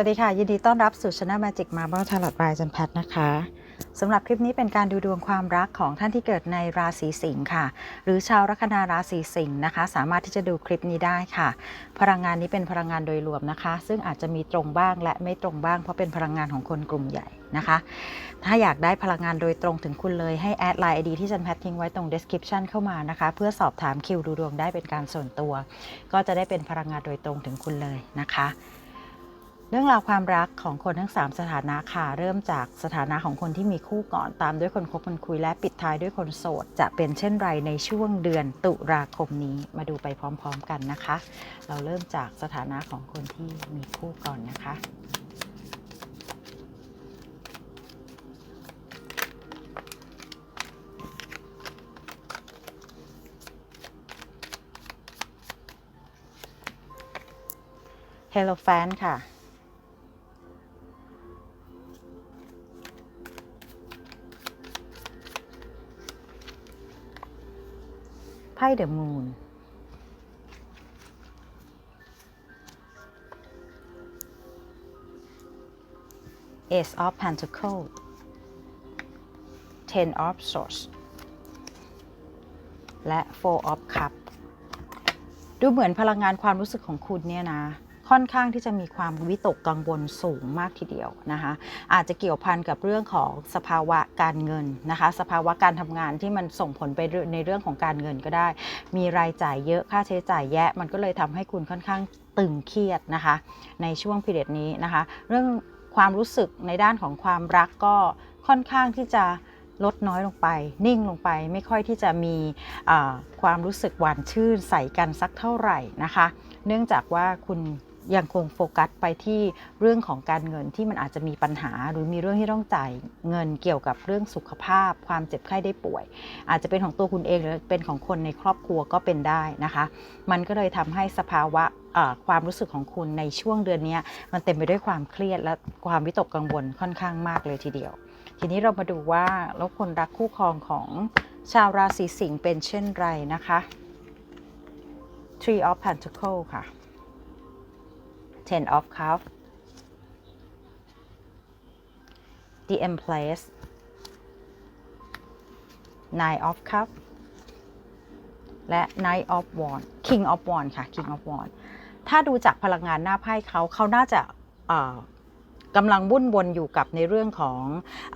วัสดีค่ะ ยินดีต้อนรับสู่ช anel Magic Marble Tarot by จันแพทนะคะสำหรับคลิปนี้เป็นการดูดวงความรักของท่านที่เกิดในราศีสิงค์ค่ะ หรือชาวลัคนาราศีสิงห์นะคะ สามารถที่จะดูคลิปนี้ได้ค่ะ พลังงานนี้เป็นพลังงานโดยรวมนะคะ ซึ่งอาจจะมีตรงบ้างและไม่ตรงบ้าง เพราะเป็นพลังงานของคนกลุ่มใหญ่นะคะ ถ้าอยากได้พลังงานโดยตรงถึงคุณเลยให้แอดไลน์ไอดีที่จันแพททิ้งไว้ตรง description เข้ามานะคะ เพื่อสอบถามคิวดูดวงได้เป็นการส่วนตัว ก็จะได้เป็นพลังงานโดยตรงถึงคุณเลยนะคะ เรื่องราวความรักของคนทั้ง 3 สถานะค่ะ เริ่มจากสถานะของคนที่มีคู่ก่อนตามด้วยคนคบคนคุยและปิดท้ายด้วยคนโสด จะเป็นเช่นไรในช่วงเดือนตุลาคมนี้มาดูไปพร้อมๆกันนะคะ เราเริ่มจากสถานะของคนที่มีคู่ก่อนนะคะ Hello Fan ค่ะ ไพ่เดอะมูน Ace of Pentacles Ten of Swords และ Four of Cups ดูเหมือนพลังงานความรู้สึกของคุณเนี่ยนะ ค่อนข้างที่จะมีความวิตกกังวลสูงมากทีเดียวนะคะอาจจะเกี่ยวพันกับเรื่องของสภาวะการเงินนะคะสภาวะการทำงานที่มันส่งผลไปในเรื่องของการเงินก็ได้ มีรายจ่ายเยอะค่าใช้จ่ายแยะ มันก็เลยทำให้คุณค่อนข้างตึงเครียดนะคะ ในช่วงพิเรดนี้นะคะ เรื่องความรู้สึกในด้านของความรักก็ค่อนข้างที่จะลดน้อยลงไป นิ่งลงไปไม่ค่อยที่จะมีความรู้สึกหวานชื่นใส่กันสักเท่าไหร่นะคะ เนื่องจากว่าคุณ ยังคงโฟกัสไปที่เรื่องของการเงินที่มันอาจจะมีปัญหา หรือมีเรื่องที่ต้องจ่ายเงินเกี่ยวกับเรื่องสุขภาพ ความเจ็บไข้ได้ป่วย อาจจะเป็นของตัวคุณเองหรือเป็นของคนในครอบครัวก็เป็นได้นะคะ มันก็เลยทำให้สภาวะความรู้สึกของคุณในช่วงเดือนนี้มันเต็มไปด้วยความเครียดและความวิตกกังวลค่อนข้างมากเลยทีเดียว ทีนี้เรามาดูว่าแล้วคนรักคู่ครองของชาวราศีสิงห์เป็นเช่นไรนะคะ Tree of Pentacles ค่ะ Ten of Cups The Empress Nine of Cups และ Knight of Wands King of Wands ค่ะ King of Wands ถ้าดูจากพลังงานหน้าไพ่เขาเขาน่าจะ กำลังวุ่นวนอยู่กับในเรื่องของ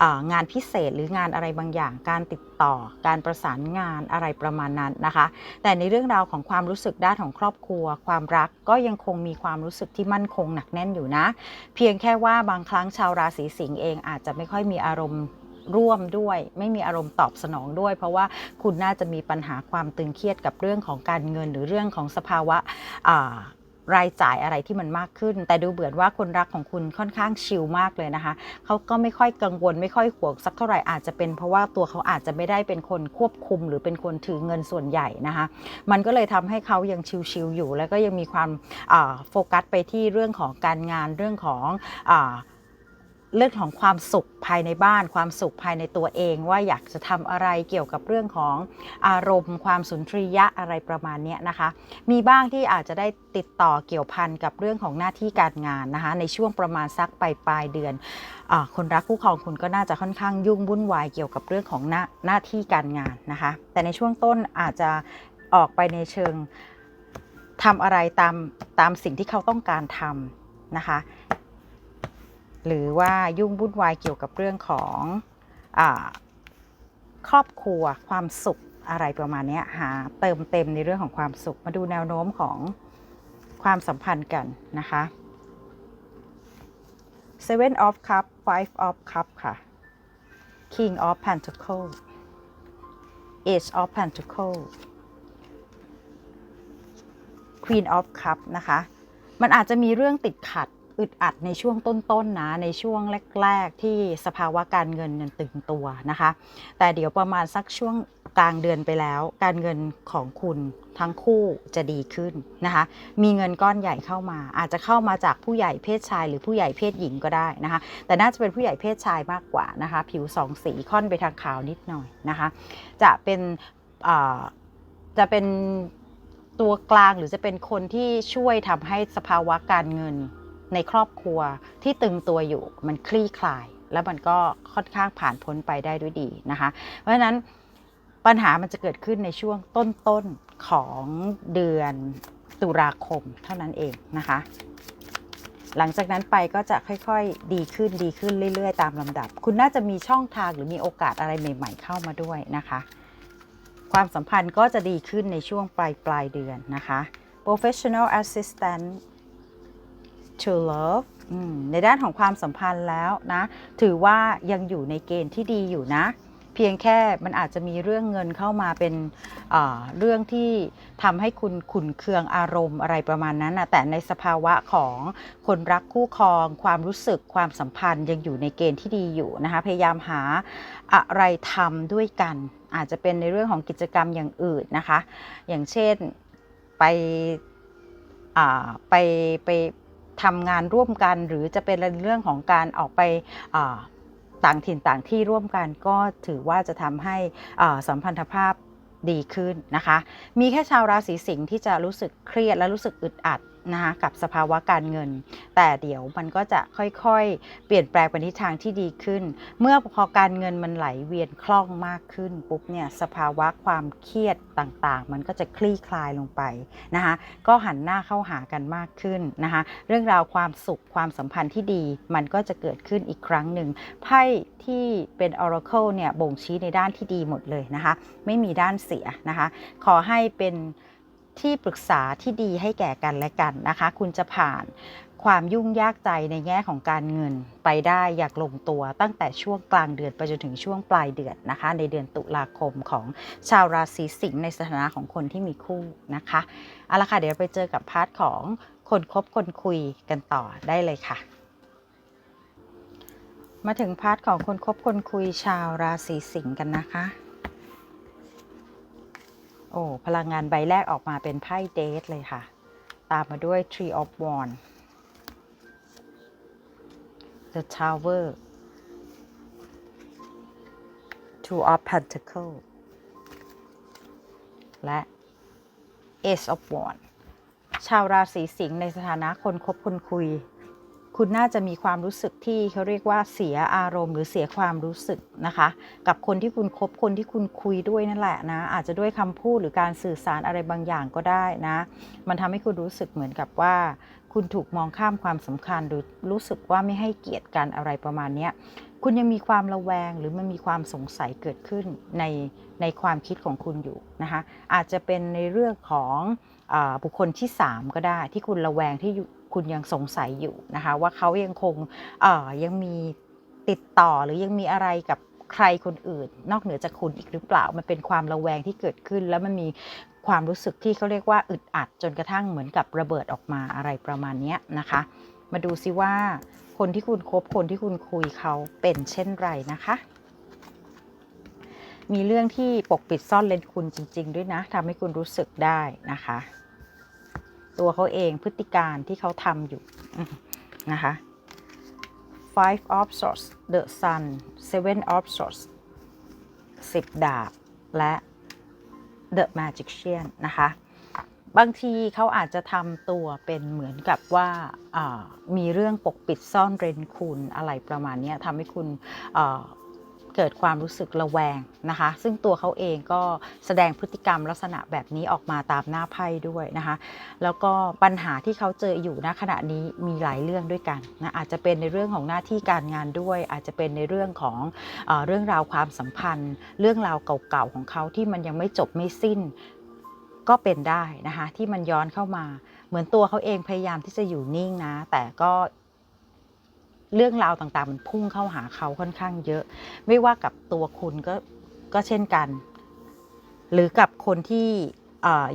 อางานพิเศษหรืองานอะไรบางอย่าง การติดต่อการประสานงานอะไรประมาณนั้นนะคะ แต่ในเรื่องราวของความรู้สึกด้านของครอบครัว ความรักก็ยังคงมีความรู้สึกที่มั่นคงหนักแน่นอยู่นะ เพียงแค่ว่าบางครั้งชาวราศีสิงห์เองอาจจะไม่ค่อยมีอารมณ์ร่วมด้วยไม่มีอารมณ์ตอบสนองด้วย เพราะว่าคุณน่าจะมีปัญหาความตึงเครียดกับเรื่องของการเงิน หรือเรื่องของสภาวะ รายจ่ายอะไรที่มันมากขึ้น แต่ดูเบือนว่าคนรักของคุณค่อนข้างชิลมากเลยนะคะ เขาก็ไม่ค่อยกังวลไม่ค่อยห่วงสักเท่าไหร่อาจจะเป็นเพราะว่าตัวเขาอาจจะไม่ได้เป็นคนควบคุม หรือเป็นคนถือเงินส่วนใหญ่นะคะ มันก็เลยทำให้เขายังชิลๆอยู่ แล้วก็ยังมีความโฟกัสไปที่เรื่องของการงานเรื่องของอ เรื่องของความสุขภายในบ้าน ความสุขภายในตัวเอง ว่าอยากจะทำอะไรเกี่ยวกับเรื่องของอารมณ์ ความสุนทรียะอะไรประมาณนี้นะคะ มีบ้างที่อาจจะได้ติดต่อเกี่ยวพันกับเรื่องของหน้าที่การงานนะคะ ในช่วงประมาณสักปลายปลายเดือนอคนรักคู่ครองคุณก็น่าจะค่อนข้างยุ่งวุ่นวายเกี่ยวกับเรื่องของหน้าหน้าที่การงานนะคะ แต่ในช่วงต้นอาจจะออกไปในเชิงทำอะไรตามตามสิ่งที่เขาต้องการทำนะคะ หรือว่ายุ่งวุ่นวายเกี่ยวกับเรื่องของอครอบครัวความสุขอะไรประมาณนี้หาเติมเต็มในเรื่องของความสุข มาดูแนวโน้มของความสัมพันธ์กันนะคะ Seven of Cup Five of Cup ค่ะ King of Pentacles Ace of Pentacles Queen of Cup นะคะ มันอาจจะมีเรื่องติดขัด อึดอัดในช่วงต้นๆนะในช่วงแรก ๆ ที่สภาวะการเงินยังตึงตัวนะคะ แต่เดี๋ยวประมาณสักช่วงกลางเดือนไปแล้ว การเงินของคุณทั้งคู่จะดีขึ้นนะคะ มีเงินก้อนใหญ่เข้ามา อาจจะเข้ามาจากผู้ใหญ่เพศชาย หรือผู้ใหญ่เพศหญิงก็ได้นะคะ แต่น่าจะเป็นผู้ใหญ่เพศชายมากกว่านะคะ ผิวสองสีค่อนไปทางขาวนิดหน่อยนะคะ จะเป็นจะเป็นตัวกลางหรือจะเป็นคนที่ช่วยทำให้สภาวะการเงิน ในครอบครัวที่ตึงตัวอยู่มันคลี่คลาย แล้วมันก็ค่อนข้างผ่านพ้นไปได้ด้วยดีนะคะ เพราะฉะนั้นปัญหามันจะเกิดขึ้นในช่วงต้นๆของเดือนตุลาคมเท่านั้นเองนะคะ หลังจากนั้นไปก็จะค่อยๆดีขึ้นดีขึ้นเรื่อยๆ ตามลำดับ คุณน่าจะมีช่องทางหรือมีโอกาสอะไรใหม่ ๆ เข้ามาด้วยนะคะ ความสัมพันธ์ก็จะดีขึ้นในช่วงปลายปลายเดือนนะคะ professional assistant to love อืมในด้านของความสัมพันธ์แล้วนะ ถือว่ายังอยู่ในเกณฑ์ที่ดีอยู่นะ เพียงแค่มันอาจจะมีเรื่องเงินเข้ามาเป็นอ่าเรื่องที่ทำให้คุณขุนเคืองอารมณ์อะไรประมาณนั้นนะแต่ในสภาวะของคนรักคู่ครอง ความรู้สึกความสัมพันธ์ยังอยู่ในเกณฑ์ที่ดีอยู่นะคะพยายามหาอะไรทำด้วยกัน อาจจะเป็นในเรื่องของกิจกรรมอย่างอื่นนะคะ อย่างเช่นไปอ่าไปไป ทำงานร่วมกัน หรือจะเป็นเรื่องของการออกไปต่างถิ่นต่างที่ร่วมกันก็ถือว่าจะทำให้สัมพันธภาพดีขึ้นนะคะ มีแค่ชาวราศีสิงห์ที่จะรู้สึกเครียดและรู้สึกอึดอัดนะคะกับสภาวะการเงิน แต่เดี๋ยวมันก็จะค่อยๆ เปลี่ยนแปลงไปทิศทางที่ดีขึ้น เมื่อพอการเงินมันไหลเวียนคล่องมากขึ้นปุ๊บเนี่ยสภาวะความเครียดต่างๆ มันก็จะคลี่คลายลงไปนะคะก็หันหน้าเข้าหากันมากขึ้นนะคะเรื่องราวความสุขความสัมพันธ์ที่ดี มันก็จะเกิดขึ้นอีกครั้งหนึ่งไพ่ที่เป็น Oracle เนี่ยบ่งชี้ในด้านที่ดีหมดเลยนะคะไม่มีด้านเสียนะคะขอให้เป็น ที่ปรึกษาที่ดีให้แก่กันและกันนะคะ คุณจะผ่านความยุ่งยากใจในแง่ของการเงินไปได้อย่างลงตัวตั้งแต่ช่วงกลางเดือนไปจนถึงช่วงปลายเดือนนะคะ ในเดือนตุลาคมของชาวราศีสิงห์ในสถานะของคนที่มีคู่นะคะเอาละค่ะเดี๋ยวไปเจอกับพาร์ทของคนคบคนคุยกันต่อได้เลยค่ะ มาถึงพาร์ทของคนคบคนคุยชาวราศีสิงห์กันนะคะ โอ้พลังงานใบแรกออกมาเป็นไพ่เดทเลยค่ะ ตามมาด้วย Tree of Wands The Tower Two of Pentacles และ Ace of Wands ชาวราศีสิงห์ในสถานะคนคบคนคุย คุณน่าจะมีความรู้สึกที่เขาเรียกว่าเสียอารมณ์ หรือเสียความรู้สึกนะคะ กับคนที่คุณคบคนที่คุณคุยด้วยนั่นแหละนะ อาจจะด้วยคำพูดหรือการสื่อสารอะไรบางอย่างก็ได้นะ มันทำให้คุณรู้สึกเหมือนกับว่า คุณถูกมองข้ามความสำคัญหรือรู้สึกว่าไม่ให้เกียรติกันอะไรประมาณนี้คุณยังมีความระแวงหรือมันมีความสงสัยเกิดขึ้นในในความคิดของคุณอยู่นะคะอาจจะเป็นในเรื่องของอบุคคลที่ 3 ก็ได้ที่คุณระแวงที่อยู่ คุณยังสงสัยอยู่นะคะว่าเขายังคงยังมีติดต่อหรือยังมีอะไรกับใครคนอื่น นอกเหนือจากคุณอีกหรือเปล่า มันเป็นความระแวงที่เกิดขึ้น แล้วมันมีความรู้สึกที่เขาเรียกว่าอึดอัดจนกระทั่งเหมือนกับระเบิดออกมาอะไรประมาณนี้นะคะ มาดูซิว่า คนที่คุณคบคนที่คุณคุยเขาเป็นเช่นไรนะคะมีเรื่องที่ปกปิดซ่อนเลนคุณจริง ๆ ด้วยนะทำให้คุณรู้สึกได้นะคะ ตัวเขาเองพฤติการที่เขาทำอยู่นะคะ five of swords the sun seven of swords สิบดาบ และ the magician นะคะบางทีเขาอาจจะทำตัวเป็นเหมือนกับว่ามีเรื่องปกปิดซ่อนเร้นคุณอะไรประมาณนี้ทำให้คุณ เกิดความรู้สึกระแวงนะคะ ซึ่งตัวเขาเองก็แสดงพฤติกรรมลักษณะแบบนี้ออกมาตามหน้าไพ่ด้วยนะคะ แล้วก็ปัญหาที่เขาเจออยู่ณขณะนี้มีหลายเรื่องด้วยกันนะอาจจะเป็นในเรื่องของหน้าที่การงานด้วย อาจจะเป็นในเรื่องของเอเรื่องราวความสัมพันธ์ เรื่องราวเก่าๆของเขาที่มันยังไม่จบไม่สิ้นก็เป็นได้นะคะที่มันย้อนเข้ามา เหมือนตัวเขาเองพยายามที่จะอยู่นิ่งนะ แต่ก็ เรื่องราวต่างๆ มันพุ่งเข้าหาเขาค่อนข้างเยอะ ไม่ว่ากับตัวคุณก็ก็เช่นกัน หรือกับคนที่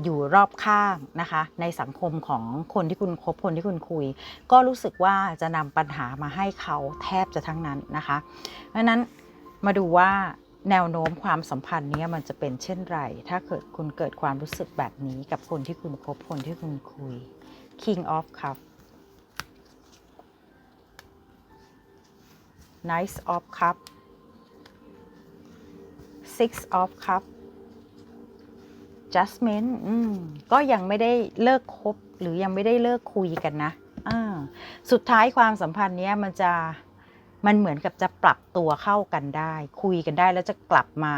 อยู่รอบข้างนะคะ ในสังคมของคนที่คุณคบคนที่คุณคุย ก็รู้สึกว่าจะนำปัญหามาให้เขาแทบจะทั้งนั้นนะคะเพราะนั้นมาดูว่าแนวโน้มความสัมพันธ์นี้มันจะเป็นเช่นไร ถ้าเกิดคุณเกิดความรู้สึกแบบนี้กับคนที่คุณคบคนที่คุณคุย King of Cup Knight of Cup Six of Cup Justment ก็ยังไม่ได้เลิกคบหรือยังไม่ได้เลิกคุยกันนะอ่าสุดท้ายความสัมพันธ์เนี้ยมันจะมันเหมือนกับจะปรับตัวเข้ากันได้ คุยกันได้แล้วจะกลับมา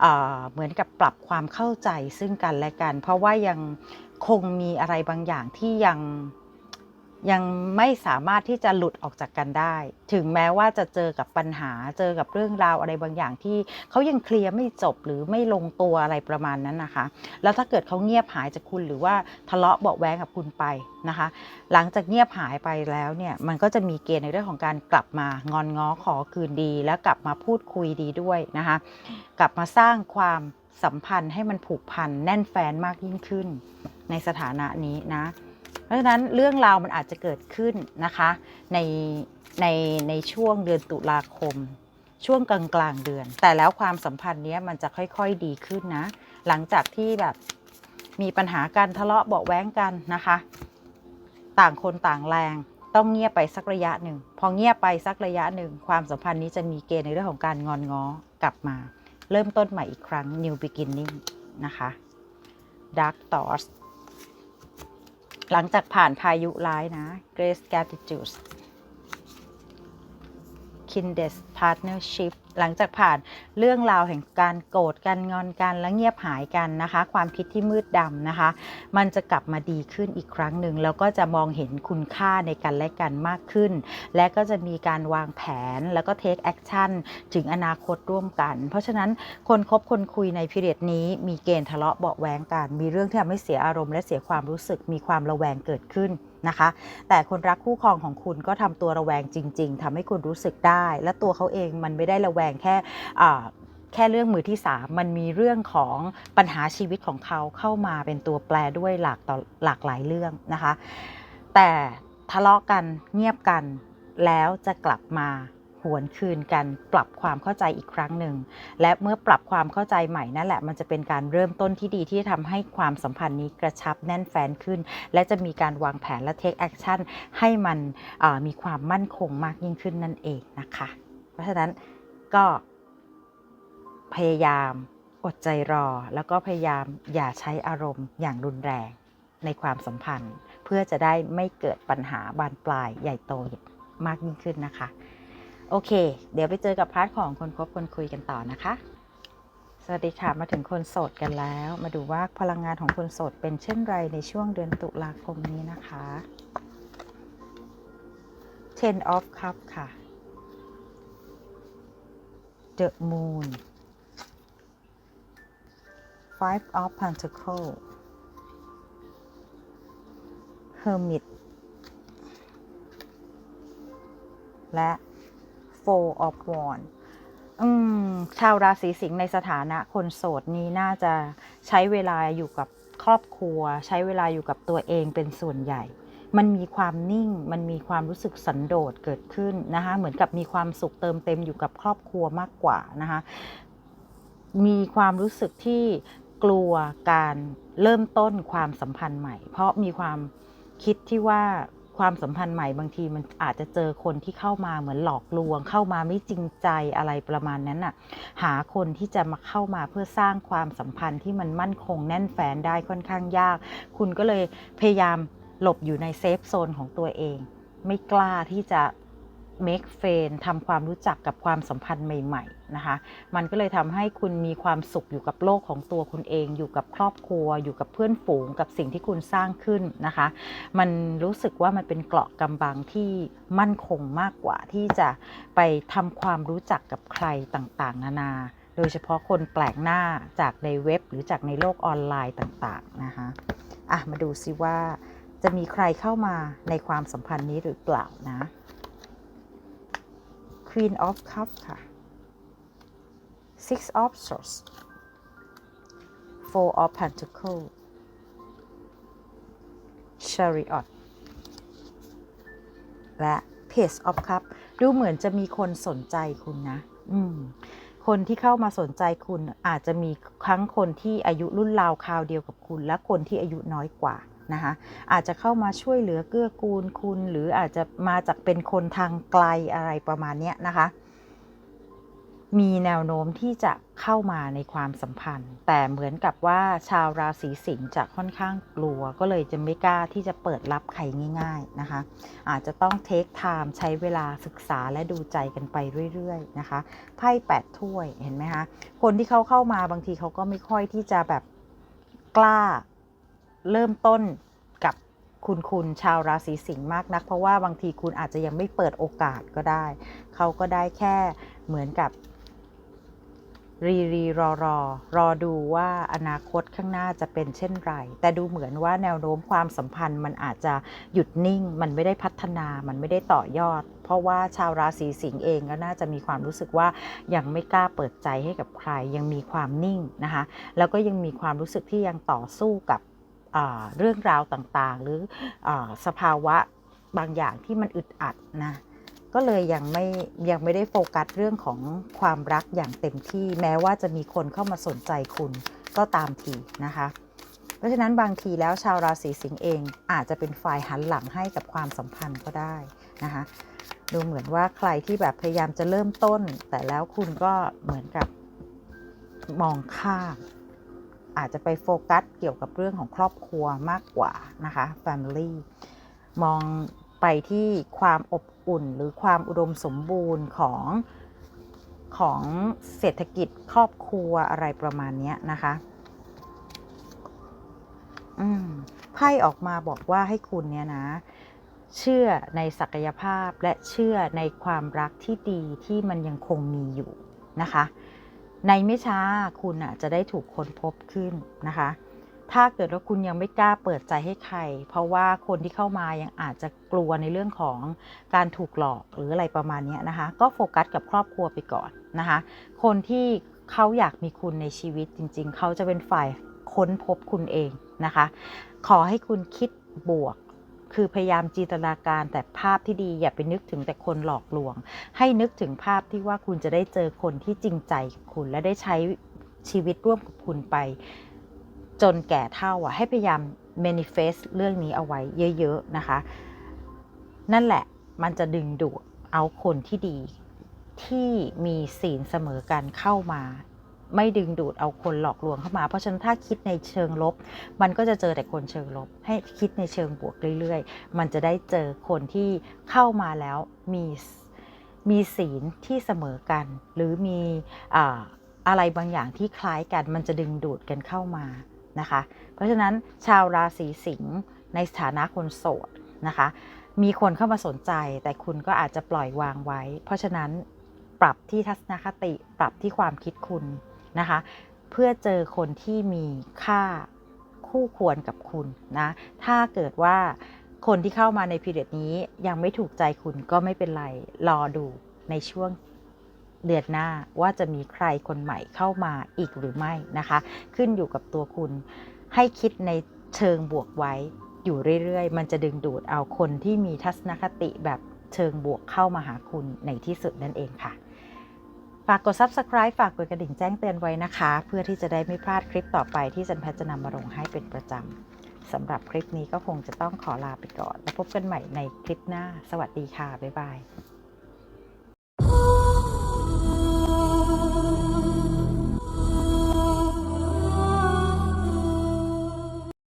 เอ่อเหมือนกับปรับความเข้าใจซึ่งกันและกัน เพราะว่ายังคงมีอะไรบางอย่างที่ยัง ยังไม่สามารถที่จะหลุดออกจากกันได้ ถึงแม้ว่าจะเจอกับปัญหาเจอกับเรื่องราวอะไรบางอย่างที่เขายังเคลียร์ไม่จบหรือไม่ลงตัวอะไรประมาณนั้นนะคะ แล้วถ้าเกิดเขาเงียบหายจากคุณหรือว่าทะเลาะเบาะแว้งกับคุณไปนะคะ หลังจากเงียบหายไปแล้วเนี่ยมันก็จะมีเกณฑ์ในเรื่องของการกลับมางอนง้อขอคืนดี แล้วกลับมาพูดคุยดีด้วยนะคะ กลับมาสร้างความสัมพันธ์ให้มันผูกพันแน่นแฟนมากยิ่งขึ้น ในสถานะนี้นะ ราะฉะนั้นเรื่องราวมันอาจจะเกิดขึ้นนะคะในในในช่วงเดือนตุลาคม ช่วงกลางกลางเดือน แต่แล้วความสัมพันธ์เนี้ยมันจะค่อยๆดีขึ้นนะ หลังจากที่แบบมีปัญหาการทะเลาะเบาแว้งกันนะคะ ต่างคนต่างแรงต้องเงียบไปสักระยะหนึ่ง พอเงียบไปสักระยะหนึ่ง ความสัมพันธ์นี้จะมีเกณฑ์ในเรื่องของการงอนง้อกลับมา เริ่มต้นใหม่อีกครั้ง new beginning นะคะ dark thoughts หลังจากผ่านพายุร้ายนะ grace gratitude Kindes partnership หลังจากผ่านเรื่องราวแห่งการโกรธกันงอนกันและเงียบหายกันนะคะ ความคิดที่มืดดำนะคะ มันจะกลับมาดีขึ้นอีกครั้งหนึ่งแล้วก็จะมองเห็นคุณค่าในกันและกันมากขึ้น และก็จะมีการวางแผนแล้วก็ take action ถึงอนาคตร่วมกัน เพราะฉะนั้นคนคบคนคุยในพิเรียดนี้มีเกณฑ์ทะเลาะเบาะแว้งกัน มีเรื่องที่ทำให้เสียอารมณ์และเสียความรู้สึกมีความระแวงเกิดขึ้น นะคะ แต่คนรักคู่ครองของคุณก็ทำตัวระแวงจริง ๆทำให้คุณรู้สึกได้ และตัวเขาเองมันไม่ได้ระแวงแค่แค่เรื่องมือที่ 3 มันมีเรื่องของปัญหาชีวิตของเขาเข้ามาเป็นตัวแปรด้วยหลากต่อหลากหลายเรื่องนะคะ แต่ทะเลาะกันเงียบกันแล้วจะกลับมา หวนคืนกันปรับความเข้าใจอีกครั้งหนึ่ง และเมื่อปรับความเข้าใจใหม่นั่นแหละ มันจะเป็นการเริ่มต้นที่ดีที่จะทำให้ความสัมพันธ์นี้กระชับแน่นแฟนขึ้น และจะมีการวางแผนและ take action ให้มันมีความมั่นคงมากยิ่งขึ้นนั่นเองนะคะ เพราะฉะนั้นก็พยายามอดใจรอ แล้วก็พยายามอย่าใช้อารมณ์อย่างรุนแรงในความสัมพันธ์ เพื่อจะได้ไม่เกิดปัญหาบานปลายใหญ่โตมากยิ่งขึ้นนะคะ โอเค เดี๋ยวไปเจอกับพาร์ทของคนคบคนคุยกันต่อนะคะ สวัสดีค่ะ มาถึงคนโสดกันแล้ว มาดูว่าพลังงานของคนโสดเป็นเช่นไรในช่วงเดือนตุลาคมนี้นะคะ Ten of Cup ค่ะ The Moon Five of Pentacle Hermit และ Four of Wands ชาวราศีสิงห์ในสถานะคนโสดนี้น่าจะใช้เวลาอยู่กับครอบครัว ใช้เวลาอยู่กับตัวเองเป็นส่วนใหญ่ มันมีความนิ่ง มันมีความรู้สึกสันโดษเกิดขึ้นนะคะเหมือนกับมีความสุขเติมเต็มอยู่กับครอบครัวมากกว่านะคะมีความรู้สึกที่กลัวการเริ่มต้นความสัมพันธ์ใหม่ เพราะมีความคิดที่ว่า ความสัมพันธ์ใหม่บางทีมันอาจจะเจอคนที่เข้ามาเหมือนหลอกลวง เข้ามาไม่จริงใจอะไรประมาณนั้นน่ะหาคนที่จะมาเข้ามาเพื่อสร้างความสัมพันธ์ที่มันมั่นคงแน่นแฟนได้ค่อนข้างยาก คุณก็เลยพยายามหลบอยู่ในเซฟโซนของตัวเอง ไม่กล้าที่จะ make friend ทำความรู้จักกับความสัมพันธ์ใหม่ๆนะคะ มันก็เลยทำให้คุณมีความสุขอยู่กับโลกของตัวคุณเอง อยู่กับครอบครัว อยู่กับเพื่อนฝูง กับสิ่งที่คุณสร้างขึ้นนะคะ มันรู้สึกว่ามันเป็นเกราะกำบังที่มั่นคงมากกว่าที่จะไปทำความรู้จักกับใครต่างๆ นานา โดยเฉพาะคนแปลกหน้าจากในเว็บหรือจากในโลกออนไลน์ต่างๆนะคะอะมาดูซิว่าจะมีใครเข้ามาในความสัมพันธ์นี้หรือเปล่านะ Queen of Cups ค่ะ Six of Swords Four of Pentacles Chariot และ Page of Cups ดูเหมือนจะมีคนสนใจคุณนะ อืม คนที่เข้ามาสนใจคุณอาจจะมีทั้งคนที่อายุรุ่นราวคราวเดียวกับคุณ และคนที่อายุน้อยกว่า นะคะอาจจะเข้ามาช่วยเหลือเกื้อกูลคุณ หรืออาจจะมาจากเป็นคนทางไกลอะไรประมาณนี้นะคะมีแนวโน้มที่จะเข้ามาในความสัมพันธ์ แต่เหมือนกับว่าชาวราศีสิงห์จะค่อนข้างกลัว ก็เลยจะไม่กล้าที่จะเปิดรับใครง่าย ๆนะคะ อาจจะต้องเทคไทม์ใช้เวลาศึกษาและดูใจกันไปเรื่อยๆนะคะไพ่แปดถ้วยเห็นไหมคะคนที่เขาเข้ามาบางทีเขาก็ไม่ค่อยที่จะแบบกล้า เริ่มต้นกับคุณคุณชาวราศีสิงห์มากนัก เพราะว่าบางทีคุณอาจจะยังไม่เปิดโอกาสก็ได้ เขาก็ได้แค่เหมือนกับรีรีรอรอรอดูว่าอนาคตข้างหน้าจะเป็นเช่นไร แต่ดูเหมือนว่าแนวโน้มความสัมพันธ์มันอาจจะหยุดนิ่ง มันไม่ได้พัฒนา มันไม่ได้ต่อยอด เพราะว่าชาวราศีสิงห์เองก็น่าจะมีความรู้สึกว่ายังไม่กล้าเปิดใจให้กับใคร ยังมีความนิ่งนะคะ แล้วก็ยังมีความรู้สึกที่ยังต่อสู้กับ เรื่องราวต่างๆ หรืออสภาวะบางอย่างที่มันอึดอัดนะก็เลยยังไม่ยังไม่ได้โฟกัสเรื่องของความรักอย่างเต็มที่แม้ว่าจะมีคนเข้ามาสนใจคุณก็ตามทีนะคะ เพราะฉะนั้นบางทีแล้วชาวราศีสิงห์เองอาจจะเป็นฝ่ายหันหลังให้กับความสัมพันธ์ก็ได้นะคะดูเหมือนว่าใครที่แบบพยายามจะเริ่มต้น แต่แล้วคุณก็เหมือนกับมองข้าม อาจจะไปโฟกัสเกี่ยวกับเรื่องของครอบครัวมากกว่านะคะ Family มองไปที่ความอบอุ่นหรือความอุดมสมบูรณ์ของของเศรษฐกิจครอบครัวอะไรประมาณนี้นะคะอืมไพ่ออกมาบอกว่าให้คุณเนี่ยนะ เชื่อในศักยภาพและเชื่อในความรักที่ดีที่มันยังคงมีอยู่นะคะ ในไม่ช้าคุณอะจะได้ถูกคนพบขึ้นนะคะ ถ้าเกิดว่าคุณยังไม่กล้าเปิดใจให้ใคร เพราะว่าคนที่เข้ามายังอาจจะกลัวในเรื่องของการถูกหลอกหรืออะไรประมาณนี้นะคะ ก็โฟกัสกับครอบครัวไปก่อนนะคะ คนที่เขาอยากมีคุณในชีวิตจริง ๆ เขาจะเป็นฝ่ายค้นพบคุณเองนะคะ ขอให้คุณคิดบวก คือพยายามจินตนาการแต่ภาพที่ดีอย่าไปนึกถึงแต่คนหลอกลวง ให้นึกถึงภาพที่ว่าคุณจะได้เจอคนที่จริงใจกับคุณ และได้ใช้ชีวิตร่วมกับคุณไป จนแก่เท่าอะให้พยายาม manifest เรื่องนี้เอาไว้เยอะๆนะคะ นั่นแหละมันจะดึงดูดเอาคนที่ดีที่มีศีลเสมอกันเข้ามา ไม่ดึงดูดเอาคนหลอกลวงเข้ามา เพราะฉะนั้นถ้าคิดในเชิงลบ มันก็จะเจอแต่คนเชิงลบ ให้คิดในเชิงบวกเรื่อยๆ มันจะได้เจอคนที่เข้ามาแล้วมีมีศีลที่เสมอกัน หรือมีอ่าอะไรบางอย่างที่คล้ายกัน มันจะดึงดูดกันเข้ามานะคะ เพราะฉะนั้นชาวราศีสิงห์ในสถานะคนโสดนะคะ มีคนเข้ามาสนใจ แต่คุณก็อาจจะปล่อยวางไว้ เพราะฉะนั้นปรับที่ทัศนคติ ปรับที่ความคิดคุณ นะคะ เพื่อเจอคนที่มีค่าคู่ควรกับคุณนะถ้าเกิดว่าคนที่เข้ามาในพีเรียดนี้ยังไม่ถูกใจคุณก็ไม่เป็นไร รอดูในช่วงเดือนหน้าว่าจะมีใครคนใหม่เข้ามาอีกหรือไม่นะคะ ขึ้นอยู่กับตัวคุณให้คิดในเชิงบวกไว้อยู่เรื่อยๆ มันจะดึงดูดเอาคนที่มีทัศนคติแบบเชิงบวกเข้ามาหาคุณในที่สุดนั่นเองค่ะากกด subscribe ฝากกดกระดิ่งแจ้งเตือนไว้นะคะ เพื่อที่จะได้ไม่พลาดคลิปต่อไปที่จันแพทย์จะนำมาลงให้เป็นประจำสำหรับคลิปนี้ก็คงจะต้องขอลาไปก่อน แล้วพบกันใหม่ในคลิปหน้า สวัสดีค่ะ บ๊ายบาย